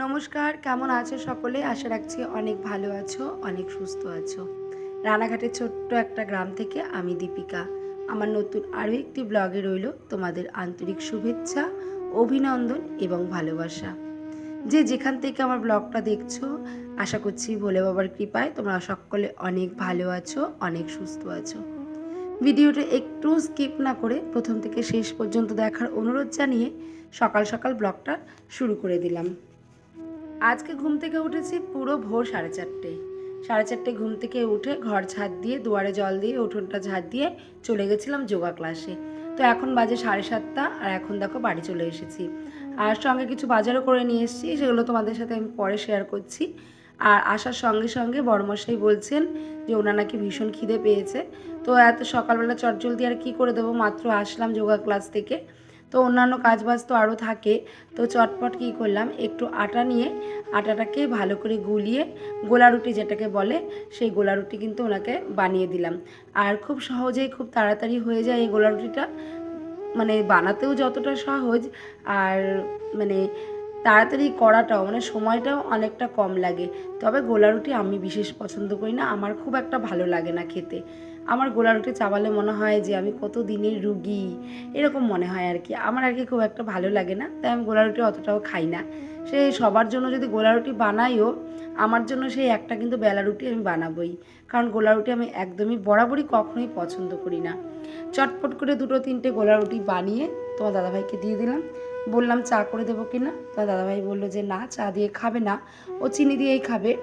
নমস্কার, কেমন আছো সকলে? আশা রাখছি অনেক ভালো আছো, অনেক সুস্থ আছো। রানাঘাটের ছোট্ট একটা গ্রাম থেকে আমি দীপিকা। আমার নতুন আরও একটি ব্লগে রইল তোমাদের আন্তরিক শুভেচ্ছা, অভিনন্দন এবং ভালোবাসা। যে যেখান থেকে আমার ব্লগটা দেখছ, আশা করছি ভোলে বাবার কৃপায় তোমরা সকলে অনেক ভালো আছো, অনেক সুস্থ আছো। ভিডিওটা একটু স্কিপ না করে প্রথম থেকে শেষ পর্যন্ত দেখার অনুরোধ জানিয়ে সকাল সকাল ব্লগটা শুরু করে দিলাম। আজকে ঘুম থেকে উঠেছি পুরো ভোর সাড়ে চারটে। সাড়ে চারটে ঘুম থেকে উঠে ঘর ঝাড় দিয়ে, দুয়ারে জল দিয়ে, উঠোনটা ঝাড় দিয়ে চলে গেছিলাম যোগা ক্লাসে তো এখন বাজে সাড়ে সাতটা আর এখন দেখো বাড়ি চলে এসেছি। আর সঙ্গে কিছু বাজারও করে নিয়ে এসেছি, সেগুলো তোমাদের সাথে আমি পরে শেয়ার করছি। আর আসার সঙ্গে সঙ্গে বড়মশাই বলছেন যে ওনার নাকি ভীষণ খিদে পেয়েছে। তো এত সকালবেলা চটজলদি আর কি করে দেবো? মাত্র আসলাম যোগা ক্লাস থেকে। তো অন্যান্য কাজবাজ তো আরও থাকে, তো চটপট কী করলাম, একটু আটা নিয়ে, আটাটাকে ভালো করে গুলিয়ে, গোলা রুটি যেটাকে বলে, সেই গোলা রুটি কিন্তু ওনাকে বানিয়ে দিলাম। আর খুব সহজেই খুব তাড়াতাড়ি হয়ে যায় এই গোলা রুটিটা। মানে বানাতেও যতটা সহজ, আর মানে তাড়াতাড়ি করাটাও মানে সময়টাও অনেকটা কম লাগে। তবে গোলা রুটি আমি বিশেষ পছন্দ করি না, আমার খুব একটা ভালো লাগে না খেতে। আমার গোলা রুটি চাবালে মনে হয় যে আমি কত দিনের রুগী। এরকম মনে হয় আর কি। আমার আর কি খুব একটা ভালো লাগে না, তাই আমি গোলা রুটি অতটাও খাই না। সেই সবার জন্য যদি গোলা রুটি বানাইও, আমার জন্য সেই একটা কিন্তু বেলা রুটি আমি বানাবোই। কারণ গোলা রুটি আমি একদমই বরাবরই কখনোই পছন্দ করি না। চটপট করে দুটো তিনটে গোলা রুটি বানিয়ে তোমার দাদাভাইকে দিয়ে দিলাম। বললাম চা করে দেবো কি না তোমার দাদাভাই বলল যে, না, চা দিয়ে খাবে না। ও চিনি দিয়েই খাবে।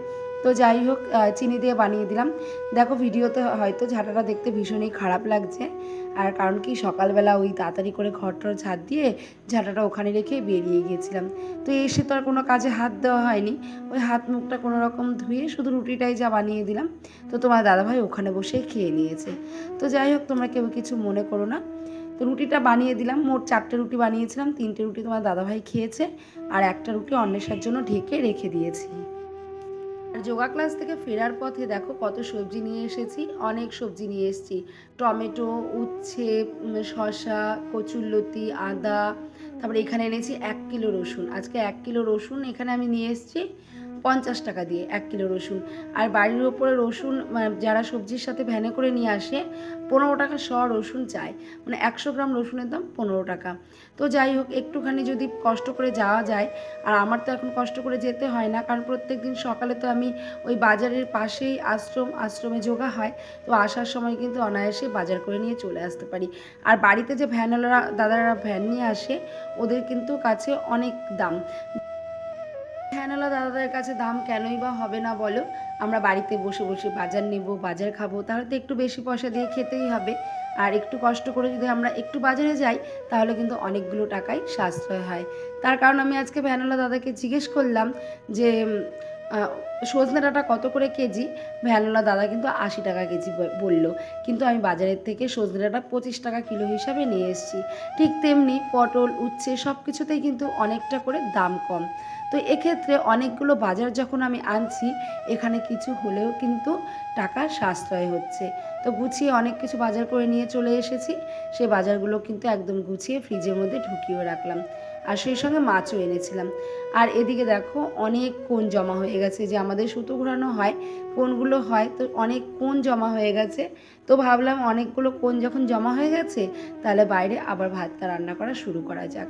তো যাই হোক চিনি দিয়ে বানিয়ে দিলাম। দেখো ভিডিওতে হয়তো ঝাঁটাটা দেখতে ভীষণই খারাপ লাগছে। আর কারণ কি, সকালবেলা ওই তাড়াতাড়ি করে ঘরটার ঝাঁট দিয়ে ঝাঁটাটা ওখানে রেখে বেরিয়ে গিয়েছিলাম। তো এসে তো আর কোনো কাজে হাত দেওয়া হয়নি। ওই হাত মুখটা কোনো রকম ধুয়ে শুধু রুটিটাই যা বানিয়ে দিলাম। তো তোমার দাদাভাই ওখানে বসেই খেয়ে নিয়েছে। তো যাই হোক, তোমরা কেউ কিছু মনে করো না। তো রুটিটা বানিয়ে দিলাম। মোট চারটে রুটি বানিয়েছিলাম। তিনটে রুটি তোমার দাদাভাই খেয়েছে। আর একটা রুটি অন্বেষার জন্য ঢেকে রেখে দিয়েছি। যোগা ক্লাস থেকে ফেরার পথে দেখো কত সবজি নিয়ে এসেছি, অনেক সবজি নিয়ে এসেছি। টমেটো, উচ্ছে শসা কচুরলতি আদা, তারপরে এখানে এনেছি এক কিলো রসুন। আজকে এক কিলো রসুন এখানে আমি নিয়ে এসেছি। পঞ্চাশ টাকা দিয়ে এক কিলো রসুন। আর বাড়ির ওপরে রসুন যারা সবজির সাথে ভ্যানে করে নিয়ে আসে, পনেরো টাকা শ রসুন চায়। মানে একশো গ্রাম রসুনের দাম পনেরো টাকা। তো যাই হোক, একটুখানি যদি কষ্ট করে যাওয়া যায়, আর আমার তো এখন কষ্ট করে যেতে হয় না, কারণ প্রত্যেক দিন সকালে তো আমি ওই বাজারের পাশেই আশ্রম, আশ্রমে যোগা হয়, তো আসার সময় কিন্তু অনায়াসে বাজার করে নিয়ে চলে আসতে পারি। আর বাড়িতে যে ভ্যানওয়ালারা, দাদারা ভ্যান নিয়ে আসে, ওদের কিন্তু কাছে অনেক দাম। ভ্যানওয়ালা দাদাদের কাছে দাম কেনই বা হবে না বলো? আমরা বাড়িতে বসে বসে বাজার নেব, বাজার খাব, তাহলে তো একটু বেশি পয়সা দিয়ে খেতেই হবে। আর একটু কষ্ট করে যদি আমরা একটু বাজারে যাই, তাহলে কিন্তু অনেকগুলো টাকাই সাশ্রয় হয়। তার কারণ আমি আজকে ভ্যানওয়ালা দাদাকে জিজ্ঞেস করলাম যে সজনে ডাঁটা কত করে কেজি? ভ্যানওয়ালা দাদা কিন্তু আশি টাকা কেজি বলল। কিন্তু আমি বাজারের থেকে সজনে ডাঁটা পঁচিশ টাকা কিলো হিসাবে নিয়ে এসেছি। ঠিক তেমনি পটল, উচ্ছে সব কিছুতেই কিন্তু অনেকটা করে দাম কম। তো এক্ষেত্রে অনেকগুলো বাজার যখন আমি আনছি, এখানে কিছু হলেও কিন্তু টাকা সাশ্রয় হচ্ছে। তো গুছিয়ে অনেক কিছু বাজার করে নিয়ে চলে এসেছি। সেই বাজারগুলো কিন্তু একদম গুছিয়ে ফ্রিজের মধ্যে ঢুকিয়েও রাখলাম। আর সেই সঙ্গে মাছও এনেছিলাম। আর এদিকে দেখো, অনেক কোন জমা হয়ে গেছে। যে আমাদের সুতো ঘোরানো হয় কোনগুলো হয়, তো অনেক কোন জমা হয়ে গেছে। তো ভাবলাম অনেকগুলো কোন যখন জমা হয়ে গেছে, তাহলে বাইরে আবার ভাতটা রান্না করা শুরু করা যাক।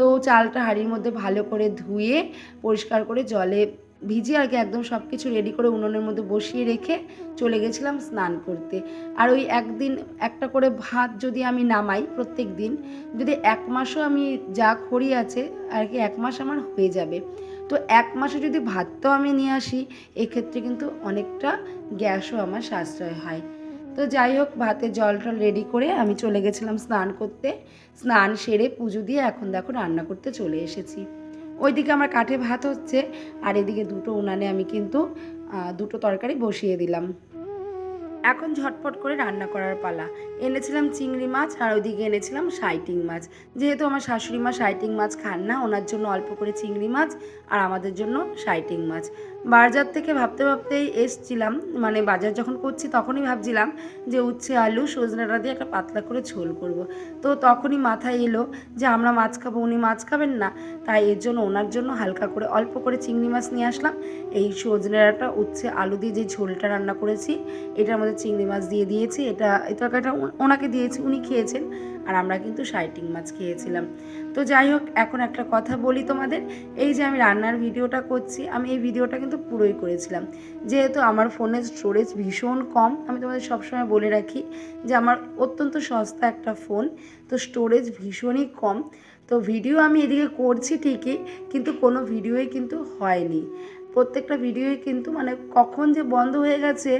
তো চালটা হাঁড়ির মধ্যে ভালো করে ধুয়ে, পরিষ্কার করে জলে ভিজিয়ে আর কি একদম সব কিছু রেডি করে উনুনের মধ্যে বসিয়ে রেখে চলে গেছিলাম স্নান করতে। আর ওই একদিন একটা করে ভাত যদি আমি নামাই প্রত্যেক দিন, যদি এক মাসও আমি যা খড়ি আছে আর কি এক মাস আমার হয়ে যাবে। তো এক মাসে যদি ভাতটাও আমি নিয়ে আসি, এক্ষেত্রে কিন্তু অনেকটা গ্যাসও আমার সাশ্রয় হয়। তো যাই হোক, ভাতে জল টল রেডি করে আমি চলে গেছিলাম স্নান করতে। স্নান সেরে পুজো দিয়ে এখন দেখো রান্না করতে চলে এসেছি। ওইদিকে আমার কাঠে ভাত হচ্ছে, আর এদিকে দুটো উনানে আমি কিন্তু দুটো তরকারি বসিয়ে দিলাম। এখন ঝটপট করে রান্না করার পালা। এনেছিলাম চিংড়ি মাছ, আর ওইদিকে এনেছিলাম সাইটিং মাছ। যেহেতু আমার শাশুড়ি মা সাইটিং মাছ খান না, ওনার জন্য অল্প করে চিংড়ি মাছ, আর আমাদের জন্য সাইটিং মাছ। বাজার থেকে ভাবতে ভাবতেই এসছিলাম মানে বাজার যখন করছি তখনই ভাবছিলাম যে উচ্ছে, আলু সজনেটা দিয়ে একটা পাতলা করে ঝোল করব। তো তখনই মাথায় এলো যে আমরা মাছ খাব, উনি মাছ খাবেন না। তাই এর জন্য ওনার জন্য হালকা করে অল্প করে চিংড়ি মাছ নিয়ে আসলাম। এই সজনেটা উচ্ছে, আলু দিয়ে যে ঝোলটা রান্না করেছি, এটার মধ্যে চিংড়ি মাছ দিয়ে দিয়েছি। এটা, এই তরকারিটা ওনাকে দিয়েছি, উনি খেয়েছেন। আর আমরা কিন্তু সাইটিং মাছ খেয়েছিলাম। তো যাই হোক, এখন একটা কথা বলি তোমাদের। এই যে আমি রান্নার ভিডিওটা করছি, আমি এই ভিডিওটা কিন্তু পুরোই করেছিলাম। যেহেতু আমার ফোনের স্টোরেজ ভীষণ কম, আমি তোমাদের সবসময় বলে রাখি যে আমার অত্যন্ত সস্তা একটা ফোন, তো স্টোরেজ ভীষণই কম। তো ভিডিও আমি এদিকে করছি ঠিকই, কিন্তু কোনো ভিডিওই কিন্তু হয়নি। প্রত্যেকটা ভিডিওই কিন্তু মানে কখন যে বন্ধ হয়ে গেছে,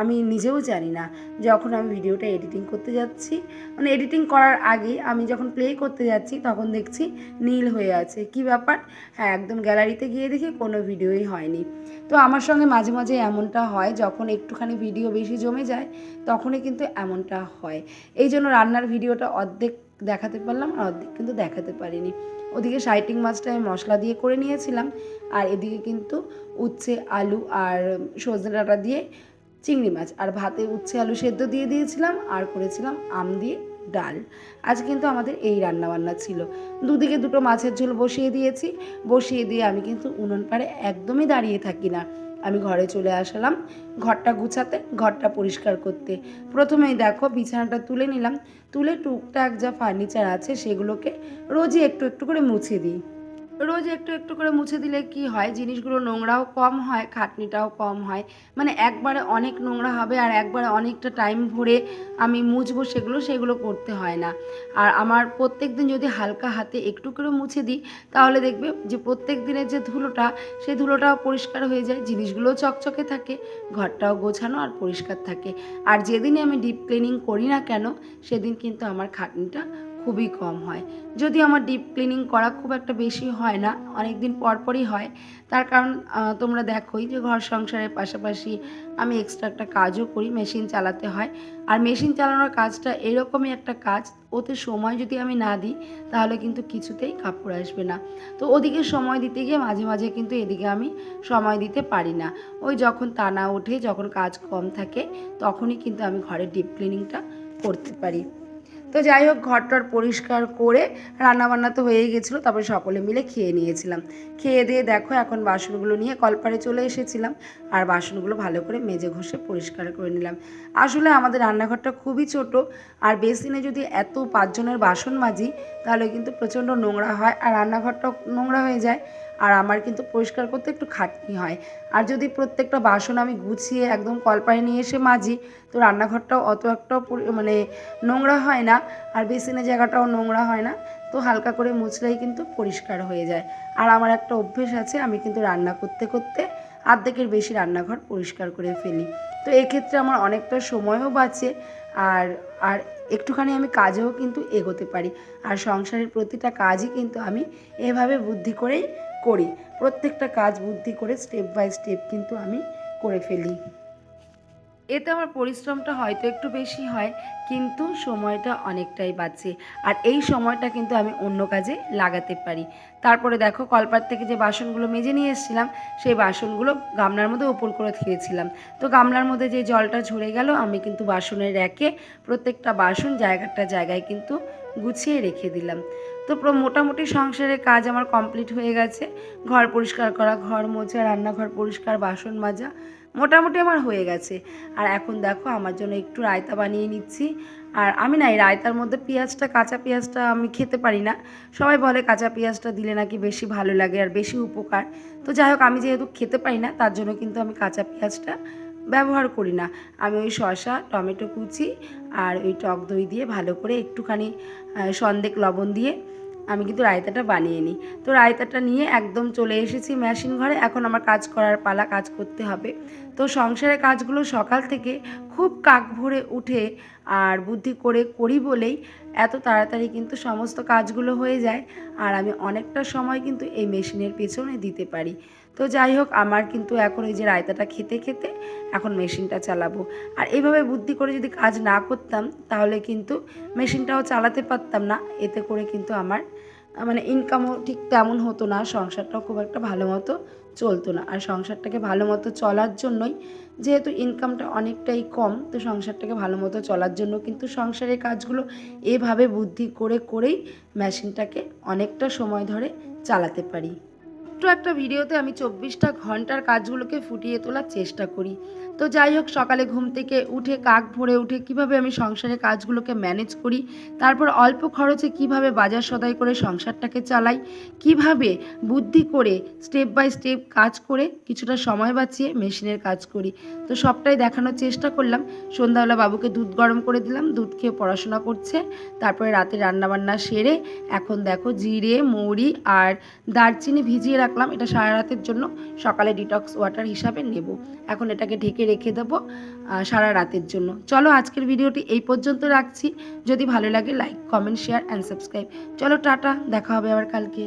আমি নিজেও জানি না। যখন আমি ভিডিওটা এডিটিং করতে যাচ্ছি মানে এডিটিং করার আগে আমি যখন প্লে করতে যাচ্ছি, তখন দেখছি নীল হয়ে আছে। কি ব্যাপার? হ্যাঁ একদম গ্যালারিতে গিয়ে দেখি কোনো ভিডিওই হয়নি। তো আমার সঙ্গে মাঝে মাঝে এমনটা হয়, যখন একটুখানি ভিডিও বেশি জমে যায়, তখনই কিন্তু এমনটা হয়। এই জন্য রান্নার ভিডিওটা অর্ধেক দেখাতে পারলাম, আর অর্ধেক কিন্তু দেখাতে পারিনি। ওদিকে সাইটিং মাছটা আমি মশলা দিয়ে করে নিয়েছিলাম। আর এদিকে কিন্তু উচ্ছে, আলু আর সজনে ডাঁটা দিয়ে চিংড়ি মাছ। আর ভাতে উচ্ছে, আলু সেদ্ধ দিয়ে দিয়েছিলাম আর করেছিলাম আম দিয়ে ডাল। আজ কিন্তু আমাদের এই রান্না বান্না ছিল। দুদিকে দুটো মাছের ঝোল বসিয়ে দিয়েছি। বসিয়ে দিয়ে আমি কিন্তু উনুন পাড়ে একদমই দাঁড়িয়ে থাকি না। আমি ঘরে চলে আসলাম, ঘরটা গুছাতে, ঘরটা পরিষ্কার করতে। প্রথমেই দেখো বিছানাটা তুলে নিলাম, তুলে টুকটাক যা ফার্নিচার আছে সেগুলোকে রোজই একটু একটু করে মুছে দিই। রোজ একটু একটু করে মুছে দিলে কি হয়? জিনিসগুলো নোংরাও কম হয়, খাটনিটাও কম হয়। মানে একবারে অনেক নোংরা হবে আর একবারে অনেকটা টাইম ভরে আমি মুছবো সেগুলো সেগুলো করতে হয় না। আর আমার প্রত্যেক দিন যদি হালকা হাতে একটু করে মুছে দিই, তাহলে দেখবে যে প্রত্যেক দিনের যে ধুলোটা, সেই ধুলোটাও পরিষ্কার হয়ে যায়, জিনিসগুলোও চকচকে থাকে, ঘরটাও গোছানো আর পরিষ্কার থাকে। আর যেদিনে আমি ডিপ ক্লিনিং করি না কেন, সেদিন কিন্তু আমার খাটনিটা খুবই কম হয়। যদি আমার ডিপ ক্লিনিং করা খুব একটা বেশি হয় না অনেক দিন পর পরই হয়, তার কারণ তোমরা দেখোই যে ঘর সংসারের পাশাপাশি আমি এক্সট্রা একটা কাজও করি মেশিন চালাতে হয়। আর মেশিন চালানোর কাজটা এরকমই একটা কাজ, ওতে সময় যদি আমি না দিই, তাহলে কিন্তু কিছুতেই কাপড় আসবে না। তো ওদিকে সময় দিতে গিয়ে মাঝে মাঝে কিন্তু এদিকে আমি সময় দিতে পারি না। ওই যখন টানা ওঠে, যখন কাজ কম থাকে, তখনই কিন্তু আমি ঘরের ডিপ ক্লিনিংটা করতে পারি। তো যাই হোক, ঘরটর পরিষ্কার করে রান্নাবান্না তো হয়েই গেছিল, তারপরে সকলে মিলে খেয়ে নিয়েছিলাম। খেয়ে দিয়ে দেখো, এখন বাসনগুলো নিয়ে কলপারে চলে এসেছিলাম, আর বাসনগুলো ভালো করে মেজে ঘষে পরিষ্কার করে নিলাম। আসলে আমাদের রান্নাঘরটা খুবই ছোট, আর বেসিনে যদি এত পাঁচজনের বাসন মাজি, তাহলে কিন্তু প্রচণ্ড নোংরা হয়, আর রান্নাঘরটাও নোংরা হয়ে যায়। আর আমার কিন্তু পরিষ্কার করতে একটু খাটনি হয়। আর যদি প্রত্যেকটা বাসন আমি গুছিয়ে একদম কলপারে নিয়ে এসে মাজি, তো রান্নাঘরটাও অত একটাও পরি- মানে নোংরা হয় না। আর বেসিনের জায়গাটাও নোংরা হয় না। তো হালকা করে মুছলেই কিন্তু পরিষ্কার হয়ে যায়। আর আমার একটা অভ্যেস আছে, আমি কিন্তু রান্না করতে করতে আর্ধেকের বেশি রান্নাঘর পরিষ্কার করে ফেলি। তো এক্ষেত্রে আমার অনেকটা সময়ও বাঁচে, আর আর একটুখানি আমি কাজেও কিন্তু এগোতে পারি। আর সংসারের প্রতিটা কাজই কিন্তু আমি এভাবে বুদ্ধি করেই করি। প্রত্যেকটা কাজ বুদ্ধি করে স্টেপ বাই স্টেপ কিন্তু আমি করে ফেলি। এতে আমার পরিশ্রমটা হয়তো একটু বেশি হয়, কিন্তু সময়টা অনেকটাই বাঁচে। আর এই সময়টা কিন্তু আমি অন্য কাজে লাগাতে পারি। তারপরে দেখো কলপার থেকে যে বাসনগুলো মেজে নিয়ে এসেছিলাম, সেই বাসনগুলো গামলার মধ্যে ওপর করে থিয়েছিলাম তো গামলার মধ্যে যে জলটা ঝরে গেল, আমি কিন্তু বাসনের র্যাকে প্রত্যেকটা বাসন জায়গাটা জায়গায় কিন্তু গুছিয়ে রেখে দিলাম। তো প্র- মোটামুটি সংসারের কাজ আমার কমপ্লিট হয়ে গেছে। ঘর পরিষ্কার করা, ঘর মোছা, রান্নাঘর পরিষ্কার, বাসন মাজা মোটামুটি আমার হয়ে গেছে। আর এখন দেখো আমার জন্য একটু রায়তা বানিয়ে নিচ্ছি। আর আমি না এই রায়তার মধ্যে পেঁয়াজটা, কাঁচা পেঁয়াজটা আমি খেতে পারি না। সবাই বলে কাঁচা পেঁয়াজটা দিলে নাকি বেশি ভালো লাগে আর বেশি উপকার। তো যাই হোক, আমি যেহেতু খেতে পারি না, তার জন্য কিন্তু আমি কাঁচা পেঁয়াজটা ব্যবহার করি না। আমি ওই শসা, টমেটো কুচি আর ওই টক দই দিয়ে ভালো করে একটুখানি সন্দেক লবণ দিয়ে আমি কিন্তু রায়তাটা বানিয়ে নিই। তো রায়তাটা নিয়ে একদম চলে এসেছি মেশিন ঘরে। এখন আমার কাজ করার পালা কাজ করতে হবে। তো সংসারের কাজগুলো সকাল থেকে খুব কাক ভরে উঠে আর বুদ্ধি করে করি বলেই এত তাড়াতাড়ি কিন্তু সমস্ত কাজগুলো হয়ে যায় আর আমি অনেকটা সময় কিন্তু এই মেশিনের পেছনে দিতে পারি। তো যাই হোক, আমার কিন্তু এখন এই যে রায়তাটা খেতে খেতে এখন মেশিনটা চালাবো। আর এইভাবে বুদ্ধি করে যদি কাজ না করতাম, তাহলে কিন্তু মেশিনটাও চালাতে পারতাম না। এতে করে কিন্তু আমার মানে ইনকামও ঠিক তেমন হতো না, সংসারটাও খুব একটা ভালো মতো চলতো না। আর সংসারটাকে ভালো মতো চলার জন্যই যেহেতু ইনকামটা অনেকটাই কম, তো সংসারটাকে ভালো মতো চলার জন্য কিন্তু সংসারের কাজগুলো এভাবে বুদ্ধি করে করেই মেশিনটাকে অনেকটা সময় ধরে চালাতে পারি। ছোট্ট একটা ভিডিওতে আমি চব্বিশটা ঘণ্টার কাজগুলোকে ফুটিয়ে তোলার চেষ্টা করি। তো যাই হোক, সকালে ঘুম থেকে উঠে কাক ভরে উঠে কীভাবে আমি সংসারে কাজগুলোকে ম্যানেজ করি, তারপর অল্প খরচে কীভাবে বাজার সদাই করে সংসারটাকে চালাই, কীভাবে বুদ্ধি করে স্টেপ বাই স্টেপ কাজ করে কিছুটা সময় বাঁচিয়ে মেশিনের কাজ করি। তো সবটাই দেখানোর চেষ্টা করলাম। সন্ধ্যাবেলা বাবুকে দুধ গরম করে দিলাম, দুধ খেয়ে পড়াশোনা করছে, তারপরে রাতে রান্নাবান্না সেরে এখন দেখো জিরে, মৌরি আর দারচিনি ভিজিয়ে রাখলাম। এটা সারা রাতের জন্য সকালে ডিটক্স ওয়াটার হিসাবে নেব। এখন এটাকে ঢেকে রেখে দেবো সারা রাতের জন্য। চলো আজকের ভিডিওটি এই পর্যন্ত রাখছি। যদি ভালো লাগে like comment share and subscribe চলো, টাটা। দেখা হবে আবার কালকে।